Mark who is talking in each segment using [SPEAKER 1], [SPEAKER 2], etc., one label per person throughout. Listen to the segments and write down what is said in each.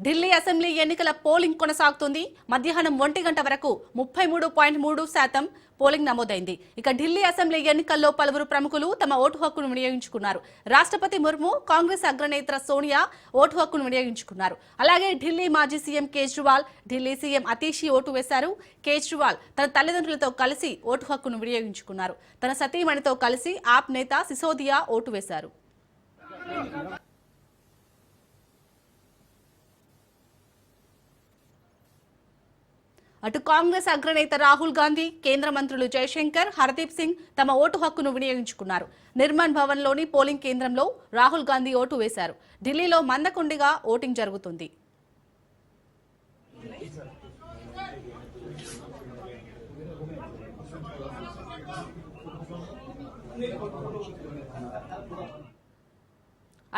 [SPEAKER 1] Delhi assembly ఎన్నికల polling కొనసాగుతుంది. మధ్యాహ్నం ఒంటి గంట వరకు ముప్పై మూడు పాయింట్ మూడు శాతం పోలింగ్ నమోదైంది. ఇక ఢిల్లీ అసెంబ్లీ ఎన్నికల్లో పలువురు ప్రముఖులు తమ ఓటు హక్కును వినియోగించుకున్నారు. రాష్ట్రపతి ముర్ము కాంగ్రెస్ అగ్రనేత సోనియా ఓటు హక్కును వినియోగించుకున్నారు. అలాగే ఢిల్లీ మాజీ CM Kejriwal Delhi CM Atishi vote వేశారు. కేజ్రీవాల్ తన తల్లిదండ్రులతో కలిసి ఓటు హక్కును వినియోగించుకున్నారు. తన సతీమణితో కలిసి ఆప్ నేత సిసోదియా ఓటు వేశారు. అటు కాంగ్రెస్ అగ్రనేత రాహుల్ గాంధీ కేంద్ర మంత్రులు జయశంకర్ హర్దీప్ సింగ్ తమ ఓటు హక్కును వినియోగించుకున్నారు. నిర్మాణ్ భవన్లోని పోలింగ్ కేంద్రంలో రాహుల్ గాంధీ ఓటు వేశారు. ఢిల్లీలో మందకొండిగా ఓటింగ్ జరుగుతుంది.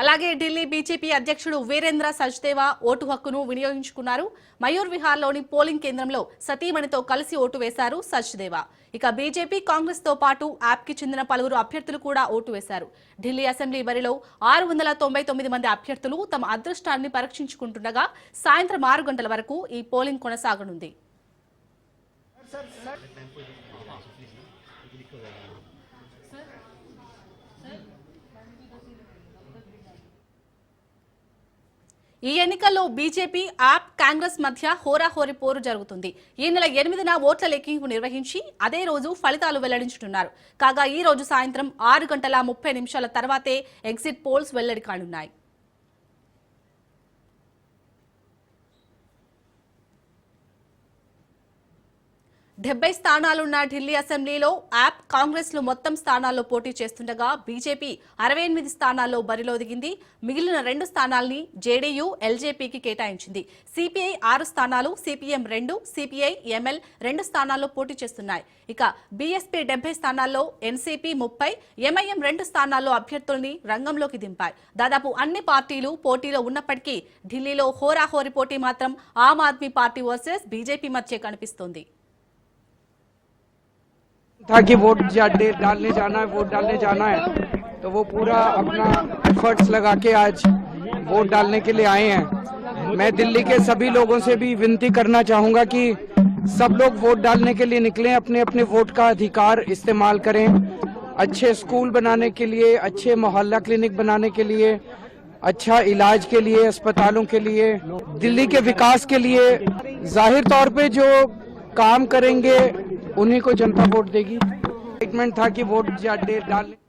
[SPEAKER 1] అలాగే ఢిల్లీ బీజేపీ అధ్యక్షుడు వీరేంద్ర సచ్దేవా ఓటు హక్కును వినియోగించుకున్నారు. మయూర్ విహార్లోని పోలింగ్ కేంద్రంలో సతీమణితో కలిసి ఓటు వేశారు సచ్దేవా ఇక బీజేపీ కాంగ్రెస్తో పాటు యాప్కి చెందిన పలువురు అభ్యర్థులు కూడా ఓటు వేశారు. ఢిల్లీ అసెంబ్లీ బరిలో ఆరు వందల తొంభై తొమ్మిది మంది అభ్యర్థులు తమ అదృష్టాన్ని పరీక్షించుకుంటుండగా సాయంత్రం ఆరు గంటల వరకు ఈ పోలింగ్ కొనసాగనుంది. ఈ ఎన్నికల్లో బీజేపీ ఆప్ కాంగ్రెస్ మధ్య హోరాహోరీ పోరు జరుగుతుంది. ఈ నెల ఎనిమిదిన ఓట్ల లెక్కింపు నిర్వహించి అదే రోజు ఫలితాలు వెల్లడించనున్నారు కాగా ఈ రోజు సాయంత్రం ఆరు గంటల ముప్పై నిమిషాల తర్వాతే ఎగ్జిట్ పోల్స్ వెల్లడి కానున్నాయి. డెబ్బై స్థానాలున్న ఢిల్లీ అసెంబ్లీలో యాప్ కాంగ్రెస్లు మొత్తం స్థానాల్లో పోటీ చేస్తుండగా బీజేపీ అరవై ఎనిమిది స్థానాల్లో బరిలో దిగింది. మిగిలిన రెండు స్థానాల్ని జేడీయూ ఎల్జేపీకి కేటాయించింది. సిపిఐ ఆరు స్థానాలు సిపిఎం రెండు సిపిఐ ఎంఎల్ రెండు స్థానాల్లో పోటీ చేస్తున్నాయి. ఇక బీఎస్పీ డెబ్బై స్థానాల్లో ఎన్సీపీ ముప్పై ఎంఐఎం రెండు స్థానాల్లో అభ్యర్థుల్ని రంగంలోకి దింపాయి. దాదాపు అన్ని పార్టీలు పోటీలో ఉన్నప్పటికీ ఢిల్లీలో హోరాహోరీ పోటీ మాత్రం Aam Aadmi party versus BJP మధ్య కనిపిస్తోంది.
[SPEAKER 2] था कि वोट डालने जाना है, वोट डालने जाना है। तो वो पूरा अपना एफर्ट्स लगा के आज वोट डालने के लिए आए हैं। मैं दिल्ली के सभी लोगों से भी विनती करना चाहूँगा कि सब लोग वोट डालने के लिए निकलें अपने अपने वोट का अधिकार इस्तेमाल करें। अच्छे स्कूल बनाने के लिए, अच्छे मोहल्ला क्लिनिक बनाने के लिए अच्छा इलाज के लिए, अस्पतालों के लिए, दिल्ली के विकास के लिए। ज़ाहिर तौर पे जो काम करेंगे उन्हीं को जनता वोट देगी। स्टेटमेंट था कि वोट जा- डे- डालने